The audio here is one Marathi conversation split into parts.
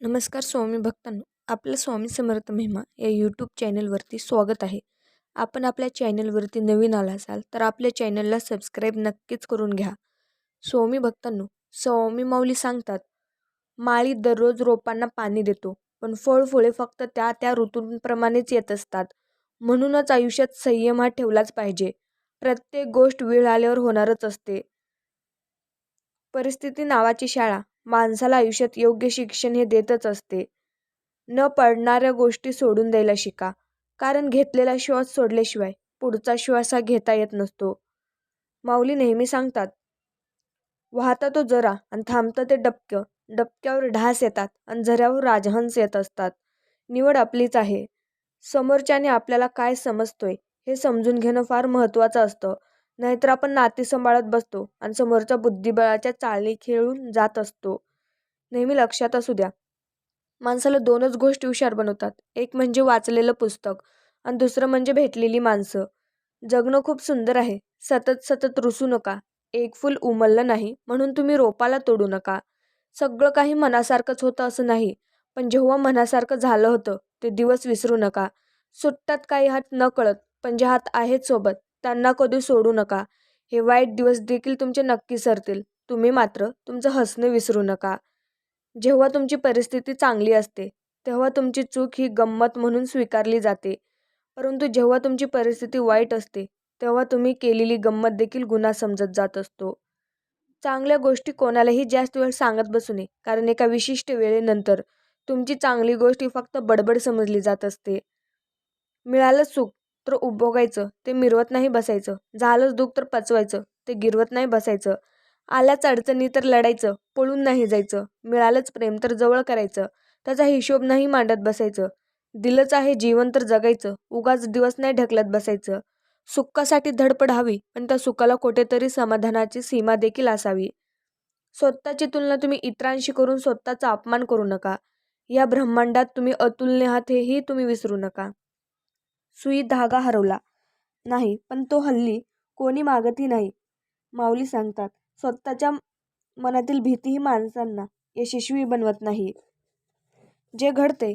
नमस्कार स्वामी भक्तांनो आपलं स्वामी समर्थ महिमा या यूट्यूब चॅनलवरती स्वागत आहे. आपण आपल्या चॅनलवरती नवीन आला असाल तर आपल्या चॅनलला सबस्क्राईब नक्कीच करून घ्या. स्वामी भक्तांनो स्वामी माऊली सांगतात माळी दररोज रोपांना पाणी देतो पण फळ फुळे फक्त त्या त्या ऋतूंप्रमाणेच येत असतात. म्हणूनच आयुष्यात संयम हा ठेवलाच पाहिजे. प्रत्येक गोष्ट वेळ आल्यावर होणारच असते. परिस्थिती नावाची शाळा माणसाला आयुष्यात योग्य शिक्षण हे देतच असते. न पडणाऱ्या गोष्टी सोडून द्यायला शिका. कारण घेतलेला श्वास सोडल्याशिवाय पुढचा श्वास हा घेता येत नसतो. माऊली नेहमी सांगतात वाहता तो जरा आणि थांबतं ते डबकं डबक्यावर ढास येतात आणि झऱ्यावर राजहंस येत असतात. निवड आपलीच आहे. समोरच्याने आपल्याला काय समजतोय हे समजून घेणं फार महत्त्वाचं असतं. नाहीतर आपण नाती सांभाळत बसतो आणि समोरच्या बुद्धिबळाच्या चाळणी खेळून जात असतो. नेहमी लक्षात असू द्या. माणसाला दोनच गोष्टी हुशार बनवतात. एक म्हणजे वाचलेलं पुस्तक आणि दुसरं म्हणजे भेटलेली माणसं. जगणं खूप सुंदर आहे. सतत सतत रुसू नका. एक फूल उमललं नाही म्हणून तुम्ही रोपाला तोडू नका. सगळं काही मनासारखंच होतं असं नाही. पण जेव्हा मनासारखं झालं होतं ते दिवस विसरू नका. सुट्टात काही हात न कळत पण जे हात आहेत सोबत त्यांना कधी सोडू नका. हे वाईट दिवस देखील तुमचे नक्की सरतील. तुम्ही मात्र तुमचं हसणं विसरू नका. जेव्हा तुमची परिस्थिती चांगली असते तेव्हा तुमची चूक ही गंमत म्हणून स्वीकारली जाते. परंतु जेव्हा तुमची परिस्थिती वाईट असते तेव्हा तुम्ही केलेली गंमत देखील गुन्हा समजत जात असतो. चांगल्या गोष्टी कोणालाही जास्त वेळ सांगत बसू नये कारण एका विशिष्ट वेळेनंतर तुमची चांगली गोष्ट ही फक्त बडबड समजली जात असते. मिळालं सुख तर उभोगायचं ते मिरवत नाही बसायचं. झालंच दुःख तर पचवायचं ते गिरवत नाही बसायचं. आल्याच अडचणी तर लढायचं पळून नाही जायचं. मिळालंच प्रेम तर जवळ करायचं. त्याचा हिशोब नाही मांडत बसायचं. दिलंच आहे जीवन तर जगायचं. उगाच दिवस नाही ढकलत बसायचं. सुखासाठी धडपड हवी पण त्या सुखाला कुठेतरी समाधानाची सीमा देखील असावी. स्वतःची तुलना तुम्ही इतरांशी करून स्वतःचा अपमान करू नका. या ब्रह्मांडात तुम्ही अतुलने आहात हेही तुम्ही विसरू नका. सुई धागा हरवला. नाही पण तो हल्ली कोणी मागतही नाही माऊली सांगतात. स्वतःच्या मनातील भीतीही माणसांना यशस्वी बनवत नाही. जे घडते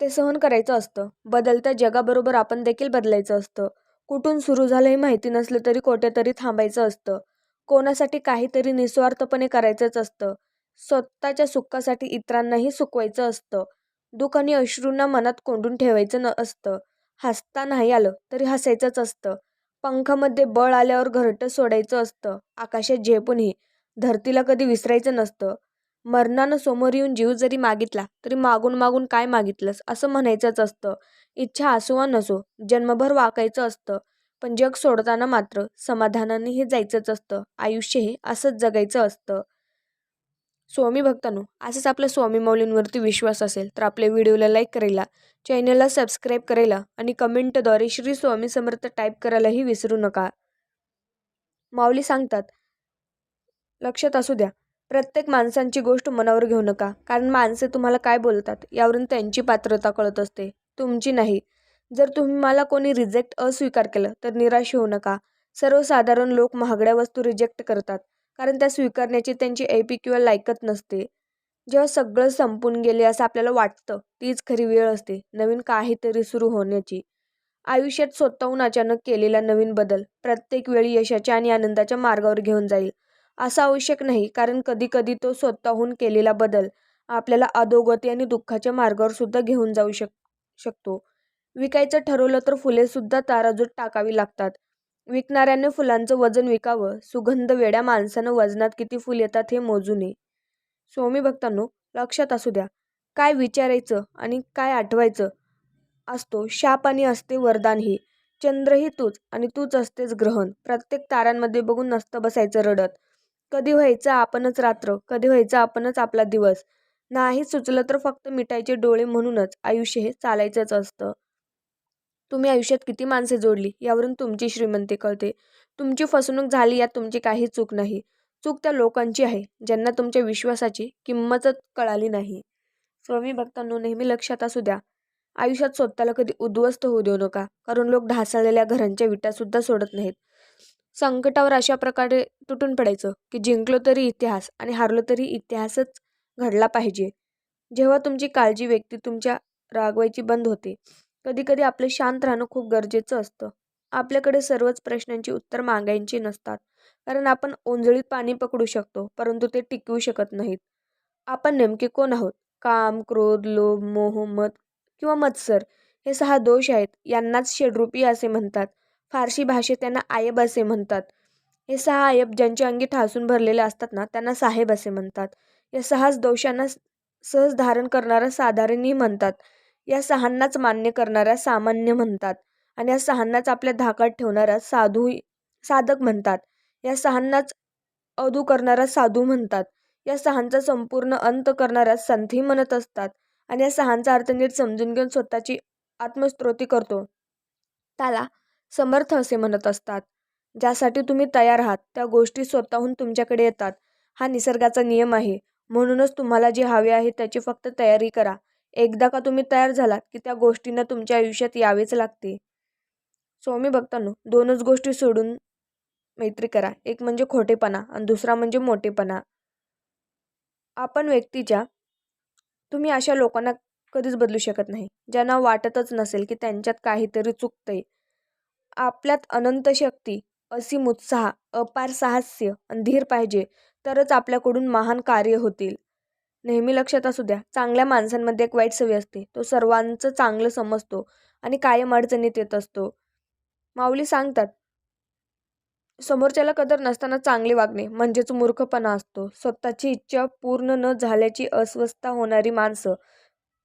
ते सहन करायचं असतं. बदलत्या जगाबरोबर आपण देखील बदलायचं असतं. कुठून सुरू झालं हे माहिती नसलं तरी कोठेतरी थांबायचं असतं. कोणासाठी काहीतरी निस्वार्थपणे करायचंच असतं. स्वतःच्या सुखासाठी इतरांनाही सुकवायचं असतं. दुःख आणि अश्रूंना मनात कोंडून ठेवायचं न असतं. हसता नाही आलं तरी हसायचंच असतं. पंखामध्ये बळ आल्यावर घरटं सोडायचं असतं. आकाशात झेपूनही धरतीला कधी विसरायचं नसतं. मरणानं समोर येऊन जीव जरी मागितला तरी मागून मागून काय मागितलंस? असं म्हणायचंच असतं. इच्छा असो वा नसो जन्मभर वाकायचं असतं. पण जग सोडताना मात्र समाधानाने हे जायचंच असतं. आयुष्य हे असंच जगायचं असतं. स्वामी भक्तांनो असंच आपल्या स्वामी माऊलींवरती विश्वास असेल तर आपल्या व्हिडिओला लाईक करायला चॅनलला सबस्क्राईब करायला आणि कमेंटद्वारे श्री स्वामी समर्थ टाईप करायलाही विसरू नका. माऊली सांगतात लक्षात असू द्या प्रत्येक माणसांची गोष्ट मनावर घेऊ नका कारण माणसे तुम्हाला काय बोलतात यावरून त्यांची पात्रता कळत असते तुमची नाही. जर तुम्ही मला कोणी रिजेक्ट अस्वीकार केलं तर निराश होऊ नका. सर्वसाधारण लोक महागड्या वस्तू रिजेक्ट करतात. कारण त्या स्वीकारण्याची त्यांची ऐपी किंवा लायकत नसते. जेव्हा सगळं संपून गेले असं आपल्याला वाटतं तीच खरी वेळ असते नवीन काहीतरी सुरू होण्याची. आयुष्यात स्वतःहून अचानक केलेला नवीन बदल प्रत्येक वेळी यशाच्या आणि आनंदाच्या मार्गावर घेऊन जाईल असं आवश्यक नाही कारण कधी कधी तो स्वतःहून केलेला बदल आपल्याला अधोगती आणि दुःखाच्या मार्गावर सुद्धा घेऊन जाऊ शक शकतो. विकायचं ठरवलं तर फुलेसुद्धा ताराजूट टाकावी लागतात. विकणाऱ्याने फुलांचं वजन विकावं सुगंध वेड्या माणसानं वजनात किती फुल येतात हे मोजू नये स्वामी भक्तांनो लक्षात असू द्या काय विचारायचं आणि काय आठवायचं असतो शाप आणि असते वरदानही चंद्रही तूच आणि तूच असतेच ग्रहण. प्रत्येक तारांमध्ये बघून नसतं बसायचं रडत. कधी व्हायचं आपणच रात्र कधी व्हायचं आपणच आपला दिवस. नाही सुचलं तर फक्त मिटायचे डोळे म्हणूनच आयुष्य हे चालायचंच असतं. तुम्ही आयुष्यात किती माणसे जोडली यावरून तुमची श्रीमंती कळते. तुमची फसवणूक झाली यात तुमची काही चूक नाही. चूक त्या लोकांची आहे ज्यांना तुमच्या विश्वासाची किंमतच कळाली नाही. स्वामी भक्तांनो नेहमी लक्षात असू द्या आयुष्यात स्वतःला कधी उद्ध्वस्त होऊ देऊ नका कारण लोक ढासळलेल्या घरांच्या विटासुद्धा सोडत नाहीत. संकटावर अशा प्रकारे तुटून पडायचं की जिंकलो तरी इतिहास आणि हारलो तरी इतिहासच घडला पाहिजे. जेव्हा तुमची काळजी व्यक्ती तुमच्या रागवायची बंद होते कधी कधी आपलं शांत राहणं खूप गरजेचं असतं. आपल्याकडे सर्वच प्रश्नांची उत्तर मागायची नसतात. कारण आपण ओंजळीत पाणी पकडू शकतो परंतु ते टिकवू शकत नाहीत. आपण नेमके कोण आहोत? काम क्रोध लोभ मोह मत किंवा मत्सर हे सहा दोष आहेत. यांनाच षडरूपी असे म्हणतात. फारसी भाषेत त्यांना आयब असे म्हणतात. हे सहा आयब ज्यांच्या अंगी ठासून भरलेले असतात ना त्यांना साहेब असे म्हणतात. या सहाच दोषांना सहज धारण करणारा साधारणही म्हणतात. या सहांनाच मान्य करणाऱ्या सामान्य म्हणतात आणि या सहांनाच आपल्या धाकात ठेवणाऱ्या साधू साधक म्हणतात. या सहांनाच अधू करणारा साधू म्हणतात. या सहांचा संपूर्ण अंत करणाऱ्या संधी म्हणत असतात आणि या सहांचा अर्थ नीट समजून घेऊन स्वतःची आत्मस्तोती करतो. त्याला समर्थ असे म्हणत असतात. ज्यासाठी तुम्ही तयार आहात त्या गोष्टी स्वतःहून तुमच्याकडे येतात. हा निसर्गाचा नियम आहे. म्हणूनच तुम्हाला जे हवे आहे त्याची फक्त तयारी करा. एकदा का तुम्ही तयार झालात की त्या गोष्टींना तुमच्या आयुष्यात यावेच लागते? स्वामी भक्तांनो दोनच गोष्टी सोडून मैत्री करा. एक म्हणजे खोटेपणा आणि दुसरा म्हणजे मोठेपणा. आपण व्यक्तीच्या तुम्ही अशा लोकांना कधीच बदलू शकत नाही ज्यांना वाटतच नसेल की त्यांच्यात काहीतरी चुकतंय. आपल्यात अनंत शक्ती असीम उत्साह अपार साहस्य आणि धीर पाहिजे तरच आपल्याकडून महान कार्य होतील. नेहमी लक्षात असू द्या चांगल्या माणसांमध्ये एक वाईट सवय असते. तो सर्वांचं चांगलं समजतो आणि कायम अडचणीत येत असतो. माऊली सांगतात समोरच्याला कदर नसताना चांगले वागणे म्हणजेच मूर्खपणा असतो. स्वतःची इच्छा पूर्ण न झाल्याची अस्वस्थता होणारी माणसं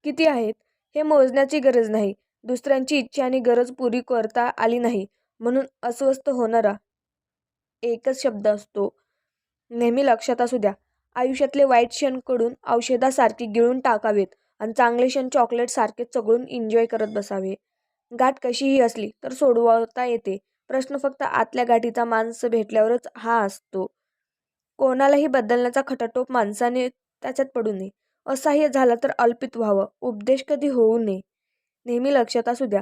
किती आहेत हे मोजण्याची गरज नाही. दुसऱ्यांची इच्छा आणि गरज पुरी करता आली नाही म्हणून अस्वस्थ होणारा एकच शब्द असतो. नेहमी लक्षात असू द्या आयुष्यातले वाईट क्षणकडून औषधासारखे गिळून टाकावेत आणि चांगले क्षण चॉकलेटसारखे चगळून एन्जॉय करत बसावे. गाठ कशीही असली तर सोडवता येते. प्रश्न फक्त आतल्या गाठीचा माणसं भेटल्यावरच हा असतो. कोणालाही बदलण्याचा खटाटोप माणसाने त्याच्यात पडू नये. असह्य झाला तर अल्पित व्हावं. उपदेश कधी होऊ नये. नेहमी लक्षात असू द्या.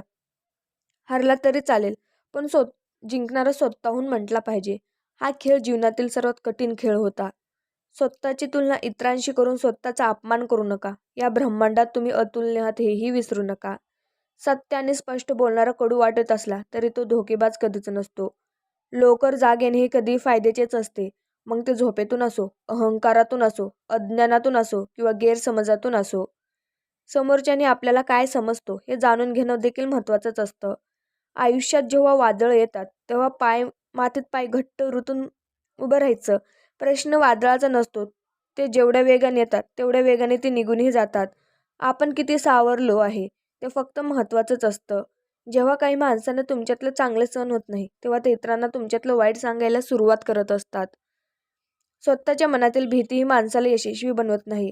हरला तरी चालेल पण सो जिंकणारा स्वतःहून म्हटला पाहिजे. हा खेळ जीवनातील सर्वात कठीण खेळ होता. स्वतःची तुलना इतरांशी करून स्वतःचा अपमान करू नका. या ब्रह्मांडात तुम्ही अतुलनीय आहात हेही विसरू नका. सत्य आणि स्पष्ट बोलणारा कडू वाटत असला तरी तो धोकेबाज कधीच नसतो. लवकर जाग येणे हे कधीही फायद्याचेच असते. मग ते झोपेतून असो अहंकारातून असो अज्ञानातून असो किंवा गैरसमजातून असो. समोरच्याने आपल्याला काय समजतो हे जाणून घेणं देखील महत्त्वाचंच असतं. आयुष्यात जेव्हा वादळं येतात तेव्हा पाय मातीत पाय घट्ट रुतून उभं राहायचं. प्रश्न वादळाचा नसतो. ते जेवढ्या वेगाने येतात तेवढ्या वेगाने ते निघूनही जातात. आपण किती सावरलो आहे ते फक्त महत्त्वाचंच असतं. जेव्हा काही माणसांना तुमच्यातलं चांगलं सण होत नाही तेव्हा ते इतरांना तुमच्यातलं वाईट सांगायला सुरुवात करत असतात. स्वतःच्या मनातील भीती ही माणसाला यशस्वी बनवत नाही.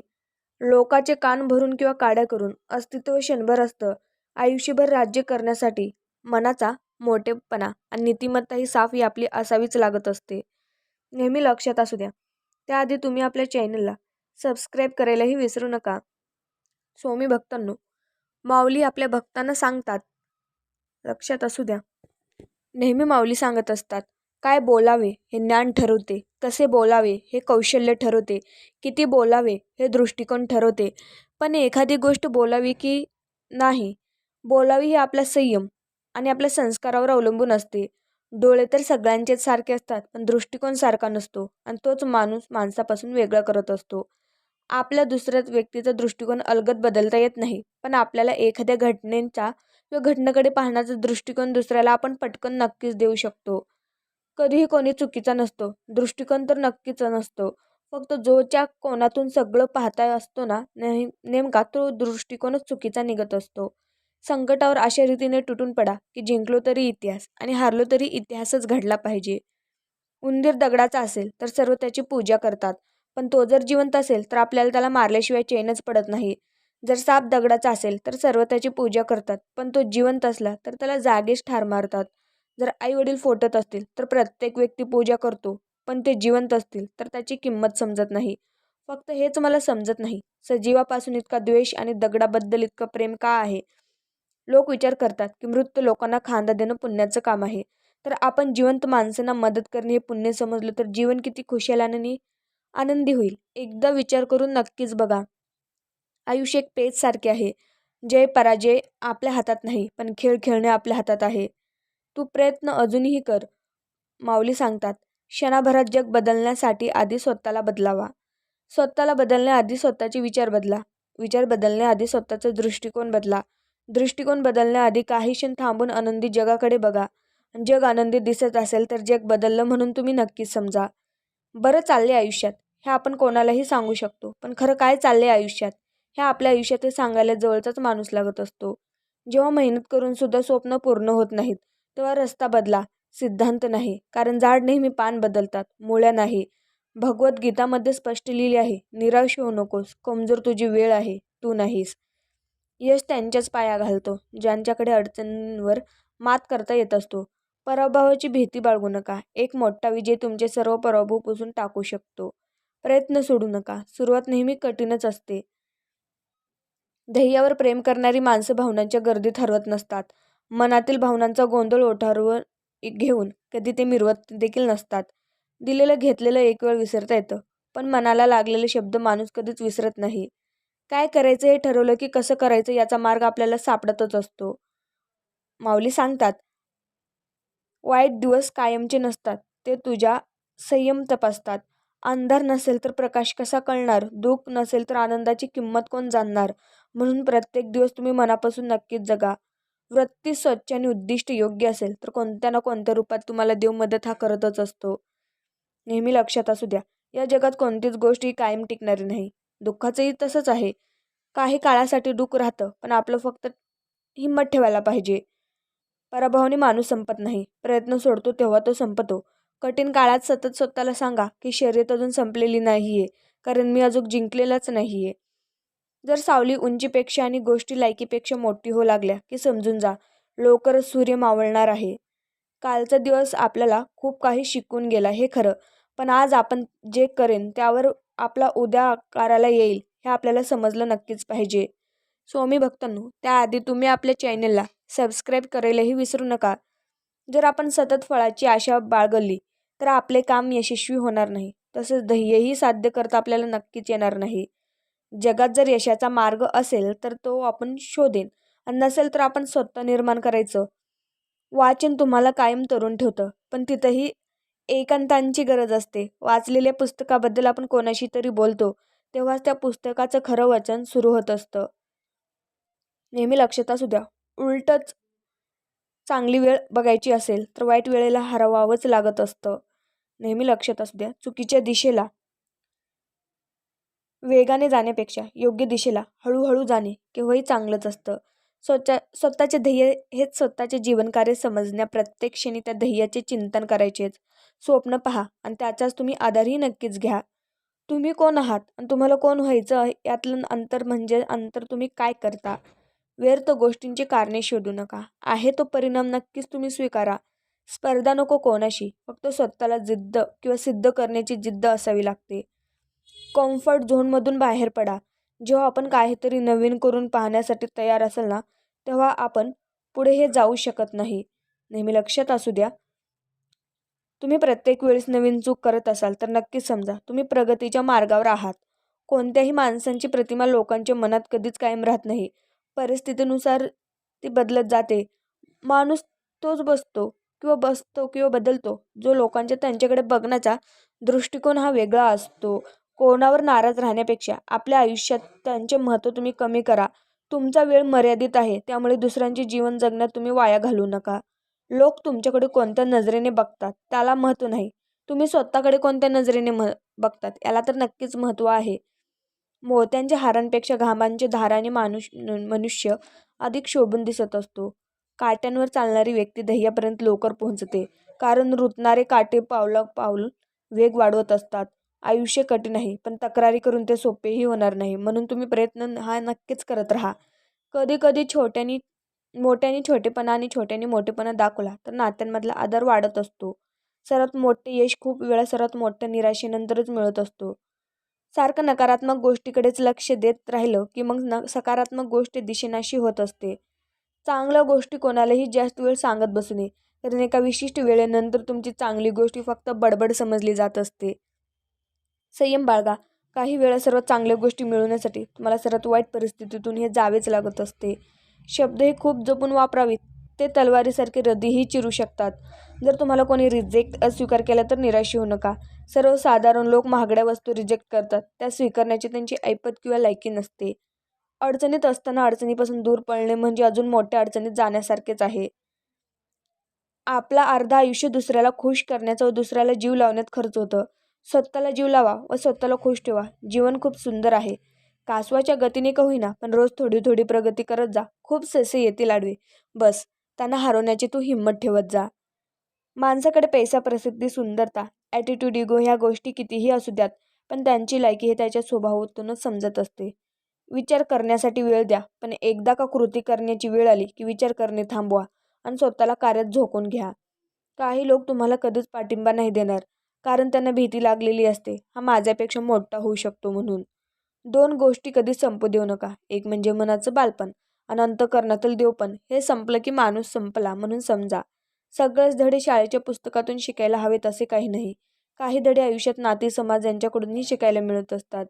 लोकाचे कान भरून किंवा काड्या करून अस्तित्व क्षणभर असतं. आयुष्यभर राज्य करण्यासाठी मनाचा मोठेपणा आणि नीतिमत्ता ही साफ ही आपली असावीच लागत असते. नेहमी लक्षात असू द्या. त्याआधी तुम्ही आपल्या चॅनलला सबस्क्राईब करायलाही विसरू नका. स्वामी भक्तांनो माऊली आपल्या भक्तांना सांगतात. लक्षात असू द्या. नेहमी माऊली सांगत असतात काय बोलावे हे ज्ञान ठरवते कसे बोलावे हे कौशल्य ठरवते किती बोलावे हे दृष्टिकोन ठरवते. पण एखादी गोष्ट बोलावी की नाही बोलावी ही आपला संयम आणि आपल्या संस्कारावर अवलंबून असते. डोळे तर सगळ्यांचेच सारखे असतात पण दृष्टिकोन सारखा नसतो आणि तोच माणूस माणसापासून वेगळा करत असतो. आपल्या दुसऱ्या व्यक्तीचा दृष्टिकोन अलगद बदलता येत नाही पण आपल्याला एखाद्या घटनेचा किंवा घटनेकडे पाहण्याचा दृष्टिकोन दुसऱ्याला आपण पटकन नक्कीच देऊ शकतो. कधीही कोणी चुकीचा नसतो दृष्टिकोन तर नक्कीच नसतो. फक्त जोच्या कोणातून सगळं पाहता असतो ना नेह नेमका तो दृष्टिकोनच चुकीचा निघत असतो. संकटावर अशा रीतीने तुटून पडा की जिंकलो तरी इतिहास आणि हारलो तरी इतिहासच घडला पाहिजे. उंदीर दगडाचा असेल तर सर्व त्याची पूजा करतात पण तो जर जिवंत असेल तर आपल्याला त्याला मारल्याशिवाय चैनच पडत नाही. जर साप दगडाचा असेल तर सर्व त्याची पूजा करतात पण तो जिवंत असला तर त्याला जागेच ठार मारतात. जर आई वडील फोटत असतील तर प्रत्येक व्यक्ती पूजा करतो पण ते जिवंत असतील तर त्याची किंमत समजत नाही. फक्त हेच मला समजत नाही. सजीवापासून इतका द्वेष आणि दगडाबद्दल इतकं प्रेम का आहे? लोक विचार करतात की मृत लोकांना खांदा देणं पुण्याचं काम आहे. तर आपण जिवंत माणसांना मदत करणे हे पुण्य समजलं तर जीवन किती खुशालाने आनंदी होईल. एकदा विचार करून नक्कीच बघा. आयुष्य एक पेजसारखे आहे. जय पराजय आपल्या हातात नाही पण खेळ खेळणे आपल्या हातात आहे. तू प्रयत्न अजूनही कर माऊली सांगतात. क्षणाभरात जग बदलण्यासाठी आधी स्वतःला बदलावा. स्वतःला बदलण्याआधी स्वतःचे विचार बदला. विचार बदलण्याआधी स्वतःचा दृष्टिकोन बदला. दृष्टिकोन बदलण्याआधी काही क्षण थांबून आनंदी जगाकडे बघा. जग आनंदी दिसत असेल तर जग बदललं म्हणून तुम्ही नक्कीच समजा. बरं चालले आयुष्यात. हे आपण कोणालाही सांगू शकतो. पण खरं काय चालले आयुष्यात? हे आपल्या आयुष्यात हे सांगायला जवळचाच माणूस लागत असतो. जेव्हा मेहनत करून सुद्धा स्वप्न पूर्ण होत नाहीत तेव्हा रस्ता बदला. सिद्धांत नाही. कारण झाड नेहमी पान बदलतात. मुळ्या नाही. भगवद्गीतामध्ये स्पष्ट लिहिले आहे निराश होऊ नकोस. कमजोर तुझी वेळ आहे. तू नाहीस. यश त्यांच्याच पाया घालतो ज्यांच्याकडे अडचणींवर मात करता येत असतो. पराभवाची भीती बाळगू नका. एक मोठा विजय तुमचे सर्व पराभव पुसून टाकू शकतो. प्रयत्न सोडू नका. सुरुवात नेहमी कठीणच असते. ध्येयावर प्रेम करणारी माणसं भावनांच्या गर्दीत हरवत नसतात. मनातील भावनांचा गोंधळ ओठारवर घेऊन कधी ते मिरवत देखील नसतात. दिलेलं घेतलेलं एक वेळ विसरता येतं पण मनाला लागलेले शब्द माणूस कधीच विसरत नाही. काय करायचं हे ठरवलं की कसं करायचं याचा मार्ग आपल्याला सापडतच असतो. माऊली सांगतात वाईट दिवस कायमचे नसतात ते तुझ्या संयम तपासतात. अंधार नसेल तर प्रकाश कसा कळणार? दुःख नसेल तर आनंदाची किंमत कोण जाणणार? म्हणून प्रत्येक दिवस तुम्ही मनापासून नक्कीच जगा. वृत्ती स्वच्छ आणि उद्दिष्ट योग्य असेल तर कोणत्या ना कोणत्या रूपात तुम्हाला देव मदत हा करतच असतो. नेहमी लक्षात असू द्या या जगात कोणतीच गोष्ट ही कायम टिकणारी नाही. दुःखाचंही तसंच आहे. काही काळासाठी दुःख राहतं पण आपलं फक्त हिंमत ठेवायला पाहिजे. पराभवाने माणूस संपत नाही. प्रयत्न सोडतो तेव्हा तो संपतो. कठीण काळात सतत स्वतःला सांगा की शर्यत अजून संपलेली नाही आहे कारण मी अजून जिंकलेलाच नाही आहे जर सावली उंचीपेक्षा आणि गोष्टी लायकीपेक्षा मोठी हो लागल्या की समजून जा लवकरच सूर्य मावळणार आहे. कालचा दिवस आपल्याला खूप काही शिकून गेला हे खरं पण आज आपण जे करेन त्यावर आपला उद्या आकाराला येईल हे आपल्याला समजलं नक्कीच पाहिजे. स्वामी भक्तांनो त्याआधी तुम्ही आपल्या चॅनलला सबस्क्राईब करायलाही विसरू नका. जर आपण सतत फळाची आशा बाळगली तर आपले काम यशस्वी होणार नाही. तसंच ध्येयही साध्य करता आपल्याला नक्कीच येणार नाही. जगात जर यशाचा मार्ग असेल तर तो आपण शोधेन. आणि नसेल तर आपण स्वतः निर्माण करायचं. वाचन तुम्हाला कायम तरुण ठेवतं पण तिथंही एकांतांची गरज असते. वाचलेल्या पुस्तकाबद्दल आपण कोणाशी तरी बोलतो तेव्हाच त्या पुस्तकाचं खरं वचन सुरू होत असतं. नेहमी लक्षात असू द्या उलटच चांगली वेळ बघायची असेल तर वाईट वेळेला हरवावंच लागत असतं. नेहमी लक्षात असू द्या चुकीच्या दिशेला वेगाने जाण्यापेक्षा योग्य दिशेला हळूहळू जाणे केव्हाही चांगलंच असतं. स्वतः स्वतःचे ध्येय हेच स्वतःचे जीवनकार्य समजण्या प्रत्येक क्षणी त्या ध्येयाचे चिंतन करायचेच. स्वप्न पहा आणि त्याचाच तुम्ही आधारही नक्कीच घ्या. तुम्ही कोण आहात आणि तुम्हाला कोण व्हायचं यातलं अंतर म्हणजे अंतर तुम्ही काय करता? व्यर्थ गोष्टींची कारणे शोधू नका. आहे तो परिणाम नक्कीच तुम्ही स्वीकारा. स्पर्धा नको कोणाशी. फक्त स्वतःला जिद्द किंवा सिद्ध करण्याची जिद्द असावी लागते. कम्फर्ट झोनमधून बाहेर पडा. जेव्हा आपण काहीतरी नवीन करून पाहण्यासाठी तयार असेल ना तेव्हा आपण पुढे हे जाऊ शकत नाही. नेहमी लक्षात असू द्या. तुम्ही प्रत्येक वेळेस नवीन चूक करत असाल तर नक्कीच समजा. तुम्ही प्रगतीच्या मार्गावर आहात. कोणत्याही माणसांची प्रतिमा लोकांच्या मनात कधीच कायम राहत नाही. परिस्थितीनुसार ती बदलत जाते. माणूस तोच बसतो किंवा बसतो किंवा बदलतो जो लोकांच्या त्यांच्याकडे बघण्याचा दृष्टिकोन हा वेगळा असतो. कोणावर नाराज राहण्यापेक्षा आपल्या आयुष्यात त्यांचे महत्त्व तुम्ही कमी करा. तुमचा वेळ मर्यादित आहे त्यामुळे दुसऱ्यांचे जीवन जगण्यात तुम्ही वाया घालू नका. लोक तुमच्याकडे कोणत्या नजरेने बघतात त्याला महत्त्व नाही. तुम्ही स्वतःकडे कोणत्या नजरेने म बघतात याला तर नक्कीच महत्त्व आहे. मोत्यांच्या हारांपेक्षा घामांचे धाराने मानुष मनुष्य अधिक शोभून दिसत असतो. काट्यांवर चालणारी व्यक्ती ध्येयापर्यंत लवकर पोहोचते. कारण रुतणारे काटे पावलं पाऊल वेग वाढवत असतात. आयुष्य कठीण आहे पण तक्रारी करून ते सोपेही होणार नाही. म्हणून तुम्ही प्रयत्न हा नक्कीच करत राहा. कधी कधी छोट्यानी मोठ्याने छोटेपणा आणि छोट्याने मोठेपणा दाखवला तर नात्यांमधला आदर वाढत असतो. सर्वात मोठे यश खूप वेळा सर्वात मोठ्या निराशेनंतरच मिळत असतो. सारखं नकारात्मक गोष्टीकडेच लक्ष देत राहिलं की मग न सकारात्मक गोष्टी दिशेनाशी होत असते. चांगल्या गोष्टी कोणालाही जास्त वेळ सांगत बसू नये कारण एका विशिष्ट वेळेनंतर तुमची चांगली गोष्टी फक्त बडबड समजली जात असते. संयम बाळगा काही वेळा सर्वात चांगल्या गोष्टी मिळवण्यासाठी तुम्हाला सर्वात वाईट परिस्थितीतून हे जावेच लागत असते. शब्द हे खूप जपून वापरावेत. ते तलवारीसारखे हृदयही चिरू शकतात. जर तुम्हाला कोणी रिजेक्ट अस्वीकार केला तर निराश होऊ नका. सर्वसाधारण लोक महागड्या वस्तू रिजेक्ट करतात. त्या स्वीकारण्याची त्यांची ऐपत किंवा लायकी नसते. अडचणीत असताना अडचणीपासून दूर पळणे म्हणजे अजून मोठ्या अडचणीत जाण्यासारखेच आहे. आपला अर्धा आयुष्य दुसऱ्याला खुश करण्याचं व दुसऱ्याला जीव लावण्यात खर्च होतं. स्वतःला जीव लावा व स्वतःला खुश ठेवा. जीवन खूप सुंदर आहे. कासवाच्या गतीने का होईना पण रोज थोडी थोडी प्रगती करत जा. खूप ससे येतील आडवे. बस त्यांना हरवण्याची तू हिंमत ठेवत जा. माणसाकडे पैसा प्रसिद्धी सुंदरता ॲटिट्यूड इगो ह्या गोष्टी कितीही असू द्यात पण त्यांची लायकी हे त्याच्या स्वभावातूनच समजत असते. विचार करण्यासाठी वेळ द्या पण एकदा का कृती करण्याची वेळ आली की विचार करणे थांबवा आणि स्वतःला कार्यात झोकून घ्या. काही लोक तुम्हाला कधीच पाठिंबा नाही देणार कारण त्यांना भीती लागलेली असते. हा माझ्यापेक्षा मोठा होऊ शकतो म्हणून. दोन गोष्टी कधीच संपू देऊ नका. एक म्हणजे मनाचं बालपण आणि अंतकरणातील देवपण. हे संपलं की माणूस संपला म्हणून समजा. सगळेच धडे शाळेच्या पुस्तकातून शिकायला हवेत असे काही नाही. काही धडे आयुष्यात नाती समाज यांच्याकडूनही शिकायला मिळत असतात.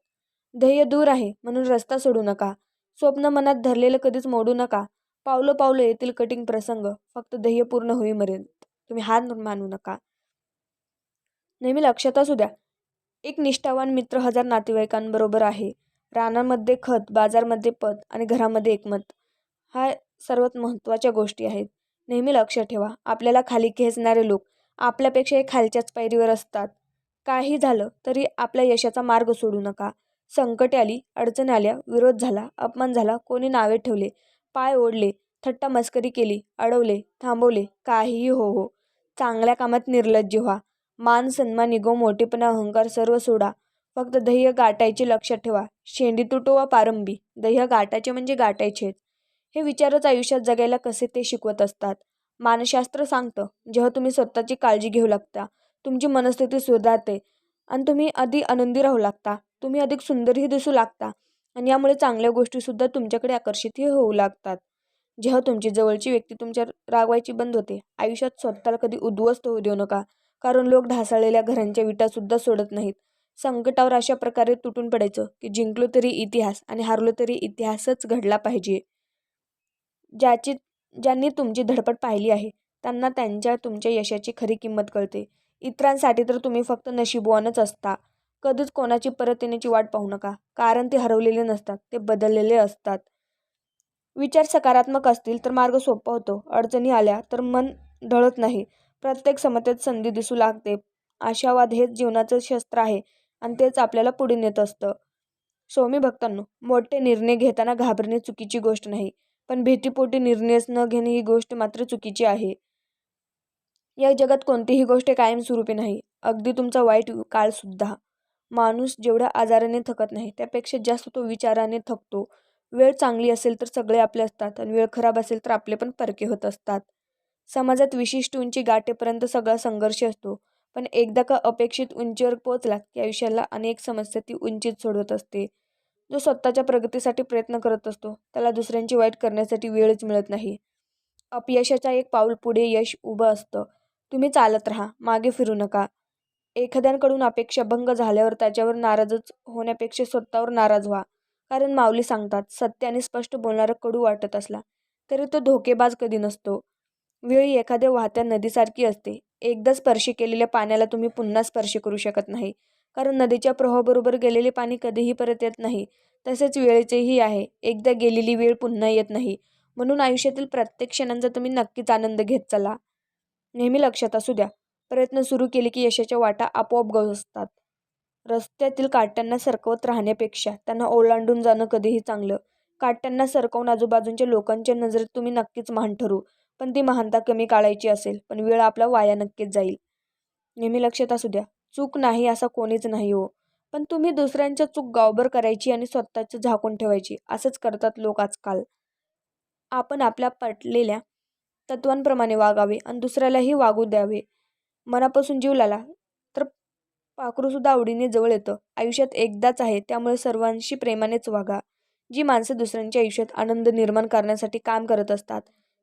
ध्येय दूर आहे म्हणून रस्ता सोडू नका. स्वप्न मनात धरलेलं कधीच मोडू नका. पावलं पावलं येतील कठीण प्रसंग. फक्त ध्येय पूर्ण होईपर्यंत. तुम्ही हात मानू नका. नेहमी लक्षात असू द्या. एक निष्ठावान मित्र हजार नातेवाईकांबरोबर आहे. रानामध्ये खत बाजारमध्ये पत आणि घरामध्ये एकमत. हा सर्वात महत्त्वाच्या गोष्टी आहेत. नेहमी लक्ष ठेवा. आपल्याला खाली खेचणारे लोक आपल्यापेक्षाही खालच्याच पायरीवर असतात. काही झालं तरी आपल्या यशाचा मार्ग सोडू नका. संकट आली अडचण आल्या विरोध झाला अपमान झाला कोणी नावे ठेवले पाय ओढले थट्टा मस्करी केली अडवले थांबवले काहीही हो हो. चांगल्या कामात निर्लज्ज व्हा. मान सन्मान निगो मोठेपणा अहंकार सर्व सोडा. फक्त ध्येय गाठायचे लक्षात ठेवा. शेंडी तुटो वा पारंबी. ध्येय गाठायचे म्हणजे गाठायचे हे विचारच आयुष्यात जगायला कसे ते शिकवत असतात. मानसशास्त्र सांगतं जेव्हा तुम्ही स्वतःची काळजी घेऊ लागता तुमची मनस्थिती सुधारते आणि तुम्ही अधिक आनंदी राहू लागता. तुम्ही अधिक सुंदरही दिसू लागता आणि यामुळे चांगल्या गोष्टीसुद्धा तुमच्याकडे आकर्षितही होऊ लागतात. जेव्हा तुमची जवळची व्यक्ती तुमच्या रागवायची बंद होते आयुष्यात स्वतःला कधी उद्ध्वस्त होऊ देऊ नका. कारण लोक ढासळलेल्या घरांच्या विटासुद्धा सोडत नाहीत. संकटावर अशा प्रकारे तुटून पडायचं की जिंकलो तरी इतिहास आणि हारलो तरी इतिहासच घडला पाहिजे. ज्याची ज्यांनी तुमची धडपड पाहिली आहे त्यांना त्यांच्या तुमच्या यशाची खरी किंमत कळते. इतरांसाठी तर तुम्ही फक्त नशिबवानच असता. कधीच कोणाची परत येण्याची वाट पाहू नका. कारण ते हरवलेले नसतात ते बदललेले असतात. विचार सकारात्मक असतील तर मार्ग सोपा होतो. अडचणी आल्या तर मन ढळत नाही. प्रत्येक समतेत संधी दिसू लागते. आशावाद हेच जीवनाचं शस्त्र आहे. आणि तेच आपल्याला पुढे नेत असतं. स्वामी भक्तांनो मोठे निर्णय घेताना घाबरणे चुकीची गोष्ट नाही पण भीतीपोटी निर्णयच न घेणे ही गोष्ट मात्र चुकीची आहे. या जगात कोणतीही गोष्ट कायमस्वरूपी नाही अगदी तुमचा वाईट काळसुद्धा माणूस जेवढ्या आजाराने थकत नाही त्यापेक्षा जास्त तो विचाराने थकतो. वेळ चांगली असेल तर सगळे आपले असतात आणि वेळ खराब असेल तर आपले पण परके होत असतात. समाजात विशिष्ट उंची गाठेपर्यंत सगळा संघर्ष असतो. पण एकदा का अपेक्षित उंचीवर पोहोचला की आयुष्याला अनेक समस्या ती उंचीत सोडवत असते. जो स्वतःच्या प्रगतीसाठी प्रयत्न करत असतो त्याला दुसऱ्यांची वाईट करण्यासाठी वेळच मिळत नाही. अपयशाचा एक पाऊल पुढे यश उभं असतं. तुम्ही चालत राहा मागे फिरू नका. एखाद्यांकडून अपेक्षा भंग झाल्यावर त्याच्यावर नाराजच होण्यापेक्षा स्वतःवर नाराज व्हा. कारण माऊली सांगतात सत्य आणि स्पष्ट बोलणारा कडू वाटत असला तरी तो धोकेबाज कधी नसतो. वेळ एखाद्या वाहत्या नदीसारखी असते. एकदा स्पर्श केलेल्या पाण्याला तुम्ही पुन्हा स्पर्श करू शकत नाही. कारण नदीच्या प्रवाहाबरोबर गेलेले पाणी कधीही परत येत नाही. तसेच वेळेचेही आहे. एकदा गेलेली वेळ पुन्हा येत नाही. म्हणून आयुष्यातील प्रत्येक क्षणांचा तुम्ही नक्कीच आनंद घेत चला. नेहमी लक्षात असू द्या. प्रयत्न सुरू केले की यशाच्या वाटा आपोआप गवसतात रस्त्यातील काट्यांना सरकवत राहण्यापेक्षा त्यांना ओलांडून जाणं कधीही चांगलं. काट्यांना सरकवून आजूबाजूंच्या लोकांच्या नजरेत तुम्ही नक्कीच महान ठरू. पण ती महानता कमी काढायची असेल पण वेळ आपला वाया नक्कीच जाईल. नेहमी लक्षात असू द्या चूक नाही असा कोणीच नाही हो. पण तुम्ही दुसऱ्यांच्या चूक गावभर करायची आणि स्वतःचं झाकून ठेवायची असंच करतात लोक आजकाल. आपण आपल्या पटलेल्या तत्वांप्रमाणे वागावे आणि दुसऱ्यालाही वागू द्यावे. मनापासून जीव लाला तर पाखरूसुद्धा आवडीने जवळ येतं. आयुष्यात एकदाच आहे त्यामुळे सर्वांशी प्रेमानेच वागा. जी माणसं दुसऱ्यांच्या आयुष्यात आनंद निर्माण करण्यासाठी काम करत असतात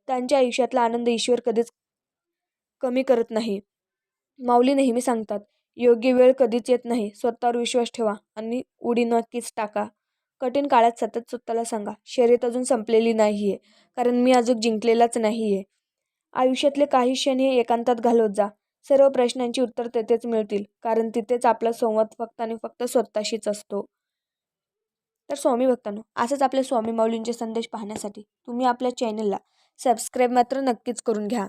त्यांच्या आयुष्यातला आनंद ईश्वर कधीच कमी करत नाही. माऊली नेहमी सांगतात योग्य वेळ कधीच येत नाही. स्वतःवर विश्वास ठेवा आणि उडी नक्कीच टाका. कठीण काळात सतत स्वतःला सांगा शर्यत अजून संपलेली नाही आहे कारण मी अजून जिंकलेलाच नाही आहे आयुष्यातले काही क्षण हे एकांतात घालवत जा. सर्व प्रश्नांची उत्तर तेथेच मिळतील कारण तिथेच आपला संवाद फक्त आणि फक्त स्वतःशीच असतो. तर स्वामी भक्तांनो असंच आपल्या स्वामी माऊलींचे संदेश पाहण्यासाठी तुम्ही आपल्या चॅनलला सबस्क्राईब मात्र नक्कीच करून घ्या.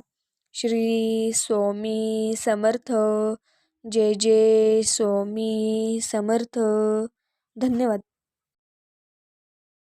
श्री स्वामी समर्थ. जय जय स्वामी समर्थ. धन्यवाद.